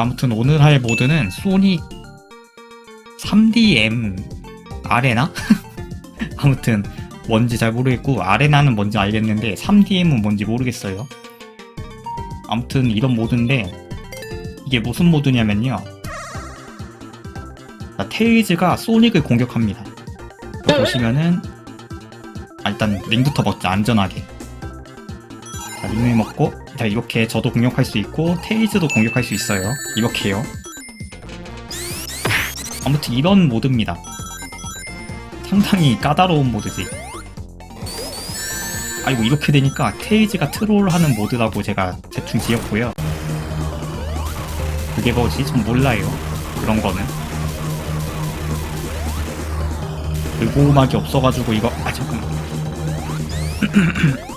아무튼 오늘 할 모드는 소닉 3DM 아레나? 아무튼 뭔지 잘 모르겠고 아레나는 뭔지 알겠는데 3DM은 뭔지 모르겠어요. 아무튼 이런 모드인데 이게 무슨 모드냐면요. 자, 테이즈가 소닉을 공격합니다. 보시면은 아, 일단 링부터 먹자 안전하게. 자, 링을 먹고 자, 이렇게 저도 공격할 수 있고 테이즈도 공격할 수 있어요. 이렇게요. 아무튼 이런 모드입니다. 상당히 까다로운 모드지. 아이고 이렇게 되니까 테이즈가 트롤하는 모드라고 제가 대충 지었고요. 그게 뭐지? 전 몰라요. 그런 거는. 그리고 음악이 없어가지고 이거 아 잠깐만.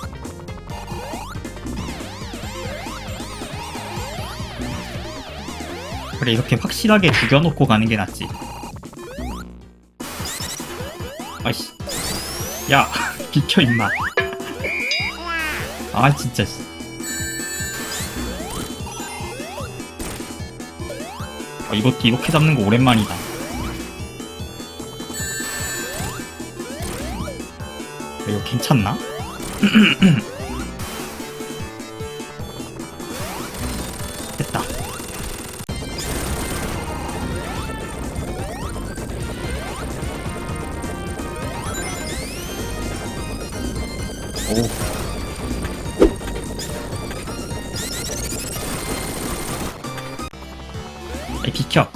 그래 이렇게 확실하게 죽여놓고 가는 게 낫지. 아이씨. 야 비켜 임마. 아 진짜. 씨. 아, 이거 이렇게 잡는 거 오랜만이다. 이거 괜찮나? 아니 비켜.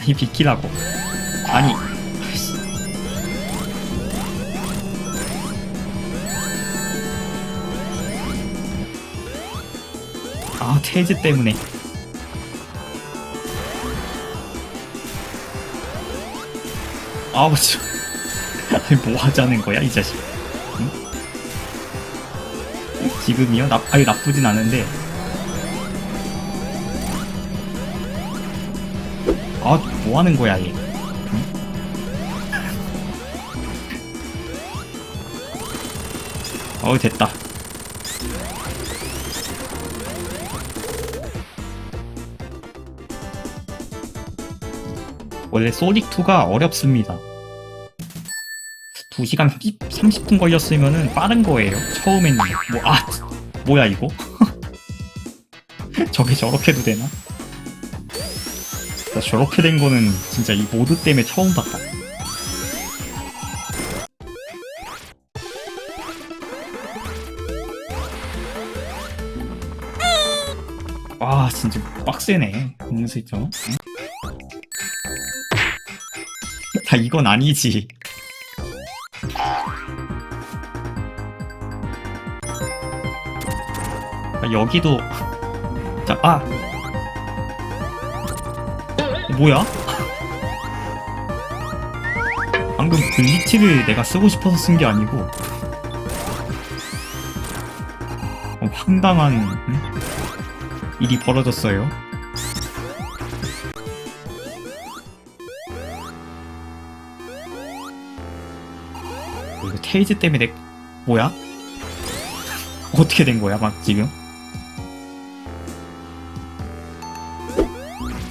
아니 비키라고. 아니. 아 테이즈 때문에. 저. 아니 뭐 하자는 거야 이 자식. 응? 지금이요? 나, 아니 나쁘진 않은데. 아, 뭐 하는 거야, 얘. 응? 어우, 됐다. 원래 소닉2가 어렵습니다. 2시간 30, 분 걸렸으면은 빠른 거예요. 처음에는. 뭐, 아, 뭐야, 이거? 저게 저렇게도 되나? 나 저렇게 된 거는 진짜 이 모드 때문에 처음 봤다. 와 진짜 빡세네 은근슬쩍 다 이건 아니지 아, 여기도 자 아 뭐야? 방금 글리치를 내가 쓰고 싶어서 쓴 게 아니고 어, 황당한 응? 일이 벌어졌어요. 테이즈 때문에 내... 뭐야? 어떻게 된 거야 막 지금?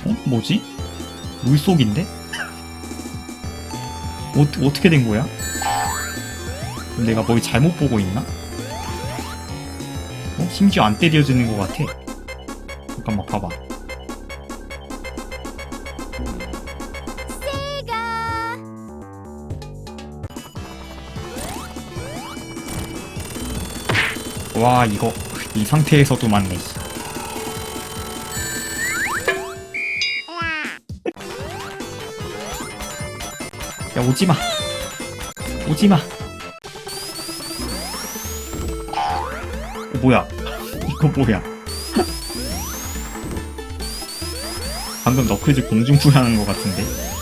어? 뭐지? 물속인데? 어, 어떻게 된 거야? 내가 뭘 잘못 보고 있나? 어? 심지어 안 때려주는 것 같아. 잠깐만 봐봐. 와 이거 이 상태에서도 맞네. 씨. 야 오지마 오지마 어, 뭐야 이거 뭐야 방금 너클즈 공중부양한 것 같은데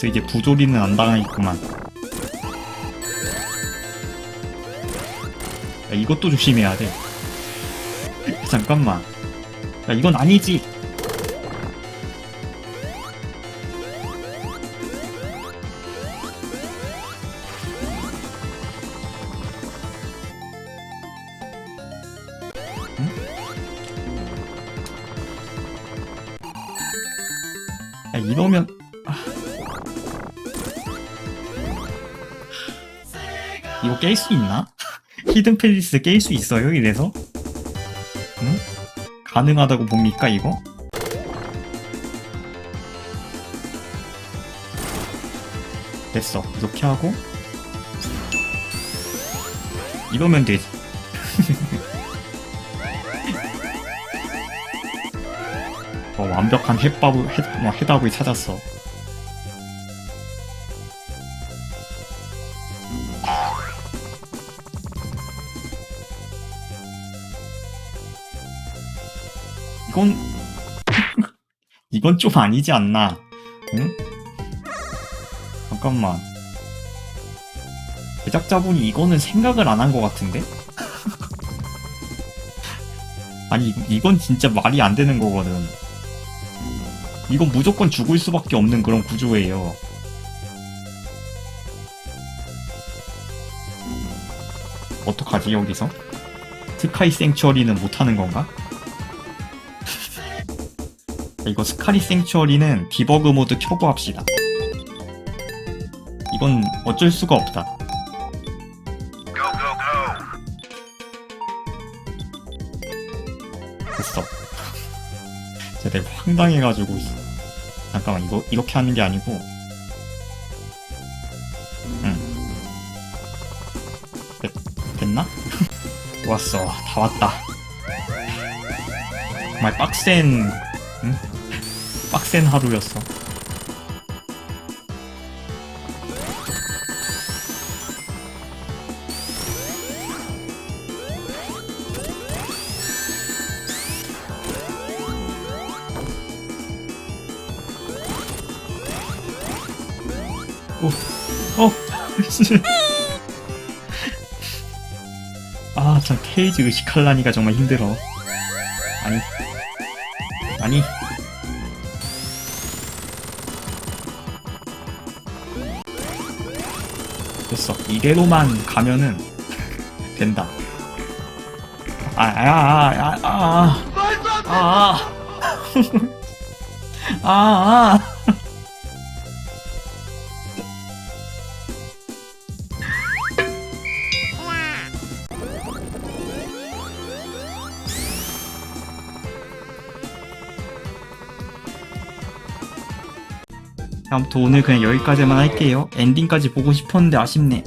그래서 이제 부조리는 안 당하겠구만 야, 이것도 조심해야 돼. 잠깐만. 야, 이건 아니지. 야, 이러면 이거 깰 수 있나? 히든 팰리스 깰 수 있어요? 이래서? 응? 가능하다고 봅니까 이거? 됐어 이렇게 하고 이러면 되지 어, 완벽한 해밥을 해, 뭐, 해답을 찾았어 이건 이건 좀 아니지 않나? 응? 잠깐만. 제작자분이 이거는 생각을 안 한 것 같은데? 아니 이건 진짜 말이 안 되는 거거든. 이건 무조건 죽을 수밖에 없는 그런 구조예요. 어떡하지 여기서? 스카이 생츄어리는 못하는 건가? 이거 스카리 생츄어리는 디버그 모드 켜고 합시다. 이건 어쩔 수가 없다. 됐어. 제가 황당해가지고 잠깐만 이거 이렇게 하는 게 아니고 응 됐, 됐나? 왔어 다 왔다 정말 빡센 응? 빡센 하루였어 오, 어, 아, 참 테이즈 의식하려니까 정말 힘들어. 아니, 아니. 됐어. 이대로만 가면은 된다. 아, 아, 아, 아, 아, 아, 아, 아, 아. 아무튼 오늘 그냥 여기까지만 할게요. 엔딩까지 보고 싶었는데 아쉽네.